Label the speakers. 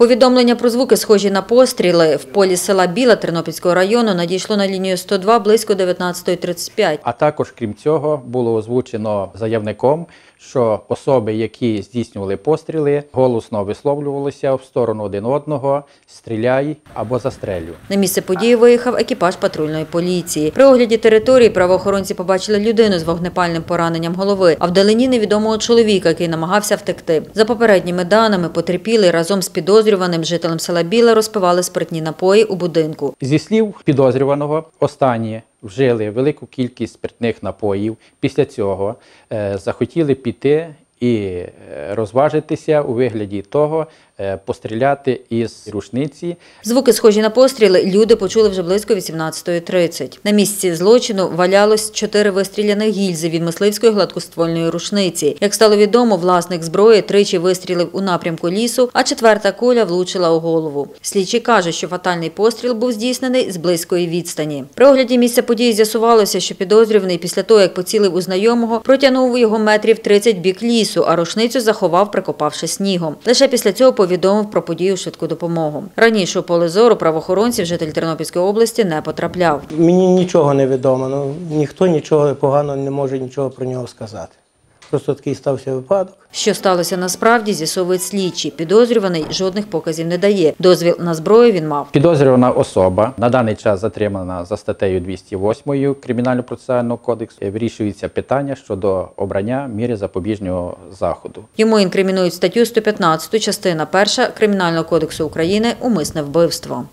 Speaker 1: Повідомлення про звуки, схожі на постріли в полі села Біла Тернопільського району, надійшло на лінію 102 близько 19.35.
Speaker 2: А також, крім цього, було озвучено заявником, що особи, які здійснювали постріли, голосно висловлювалися в сторону один одного, стріляй або застрелю.
Speaker 1: На місце події виїхав екіпаж патрульної поліції. При огляді території правоохоронці побачили людину з вогнепальним пораненням голови, а вдалині невідомого чоловіка, який намагався втекти. За попередніми даними, потерпілий разом з підозрюваним жителем села Біла розпивали спиртні напої у будинку.
Speaker 2: Зі слів підозрюваного, останні вжили велику кількість спиртних напоїв. Після цього е, захотіли піти і е, розважитися у вигляді того, е, постріляти із рушниці
Speaker 1: Звуки, схожі на постріли, люди почули вже близько 18.30. На місці злочину валялось чотири вистріляних гільзи від мисливської гладкоствольної рушниці. Як стало відомо, власник зброї тричі вистрілив у напрямку лісу, а четверта куля влучила у голову. Слідчий каже, що фатальний постріл був здійснений з близької відстані. При огляді місця події з'ясувалося, що підозрюваний після того, як поцілив у знайомого, протягнув його метрів 30 бік лісу, а рушницю заховав, прикопавши снігом. Лише після цього повідомив про подію швидку допомогу. Раніше у поле зору правоохоронців житель Тернопільської області не потрапляв.
Speaker 3: Мені нічого не відомо. Ну, ніхто нічого поганого не може нічого про нього сказати. Просто такий стався випадок.
Speaker 1: Що сталося насправді, з'ясовують слідчі. Підозрюваний жодних показів не дає. Дозвіл на зброю він мав.
Speaker 2: Підозрювана особа на даний час затримана за статтею 208 Кримінально-процесуального кодексу. Вирішується питання щодо обрання міри запобіжного заходу.
Speaker 1: Йому інкримінують статтю 115, частина 1 Кримінального кодексу України умисне вбивство.